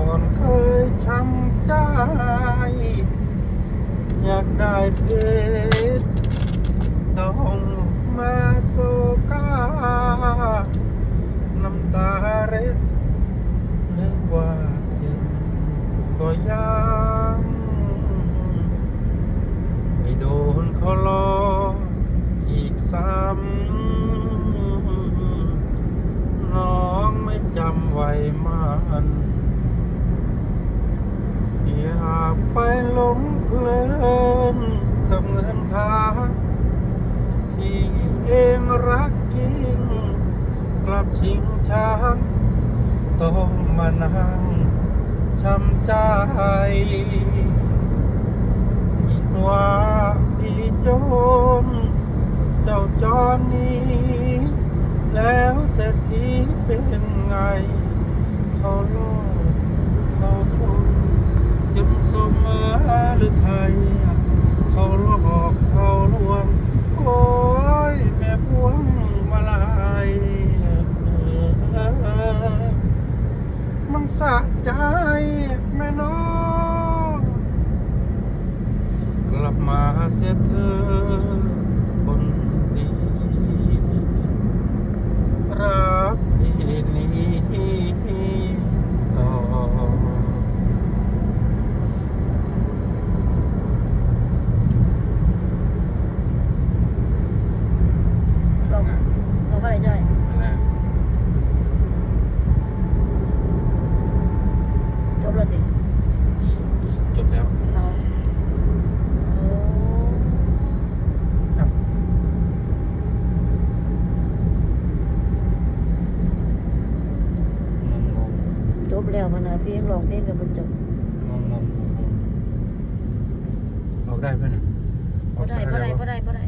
อนเคยช้ำใจ อยากได้เพชรต้องมาโซกาน้ำตาเร็ดนึกว่าเพียงก็ยังไม่โดนเขาลออีกซ้ำน้องไม่จำไว้มันากไปหลงเพลินกับเงินทางที่เองรักจริงกลับชิงช้างต้องมานั่งช้ำใจที่ว่าพี่โจนเจ้าจอนนี้ แล้วเศรษฐีเป็นไง เขาโลกเขาชนยังสมหรือไทย เขาหลอกเขาลวง โอ้ย แม่พวงมาลายมันสะใจแม่น้องกลับมาเสียเธอ คนดี รักพี่นี้ต่อ ลองลองว่าอะไรจ้อย นั่นแหละ จบแล้วติ จบแล้ว เอาโอ้ ครับงงง จ บแล้วมันนะเพลงร้องเพลงกับมันจบงงงงงงงออกได้ไหมน่ะอบ่อกได้ซ้ายบ่ได้วะบ่ได้บ่ได้